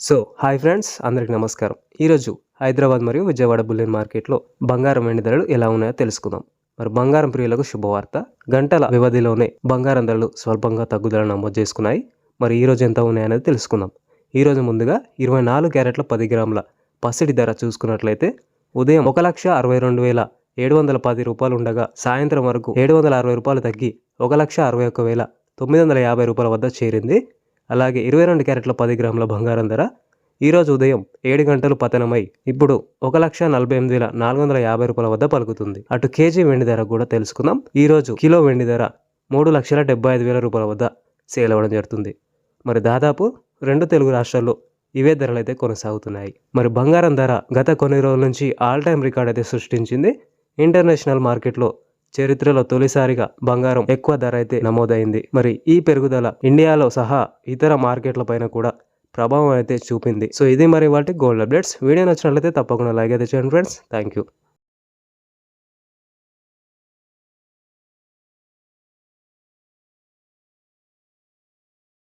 So hi friends అందరికి నమస్కారం. ఈరోజు హైదరాబాద్ మరియు విజయవాడ బుల్లియన్ మార్కెట్లో బంగారం వెండి ధరలు ఎలా ఉన్నాయో తెలుసుకుందాం. మరి బంగారం ప్రియులకు శుభవార్త. గంటల వ్యవధిలోనే బంగారం ధరలు స్వల్పంగా తగ్గుదల నమోదు చేసుకున్నాయి. మరి ఈరోజు ఎంత ఉన్నాయనేది తెలుసుకుందాం. ఈరోజు ముందుగా ఇరవై నాలుగు క్యారెట్ల పది గ్రాముల పసిడి ధర చూసుకున్నట్లయితే ఉదయం ఒక లక్ష అరవై రెండు వేల ఏడు వందల పది రూపాయలు ఉండగా సాయంత్రం వరకు ఏడు వందల అరవై రూపాయలు తగ్గి ఒక లక్ష అరవై ఒక్క వేల తొమ్మిది వందల యాభై రూపాయల వద్ద చేరింది. అలాగే ఇరవై రెండు క్యారెట్ల పది గ్రాముల బంగారం ధర. ఈరోజు ఉదయం ఏడు గంటలు పతనమై ఇప్పుడు ఒక లక్ష నలభై ఎనిమిది వేల నాలుగు వందల యాభై రూపాయల వద్ద పలుకుతుంది. అటు కేజీ వెండి ధర కూడా తెలుసుకుందాం. ఈరోజు కిలో వెండి ధర మూడు లక్షల డెబ్బై ఐదు వేల రూపాయల వద్ద సేల్ అవ్వడం జరుగుతుంది. మరి దాదాపు రెండు తెలుగు రాష్ట్రాల్లో ఇవే ధరలు అయితే కొనసాగుతున్నాయి. మరి బంగారం ధర గత కొన్ని రోజుల నుంచి ఆల్ టైమ్ రికార్డ్ అయితే సృష్టించింది. ఇంటర్నేషనల్ మార్కెట్లో చరిత్రలో తొలిసారిగా బంగారం ఎక్కువ ధర అయితే నమోదైంది. మరి ఈ పెరుగుదల ఇండియాలో సహా ఇతర మార్కెట్ల పైన కూడా ప్రభావం అయితే చూపింది. సో ఇది మరి వాటి గోల్డ్ అప్డేట్స్. వీడియో నచ్చినట్లయితే తప్పకుండా లైక్ అయితే చేయండి ఫ్రెండ్స్. Thank you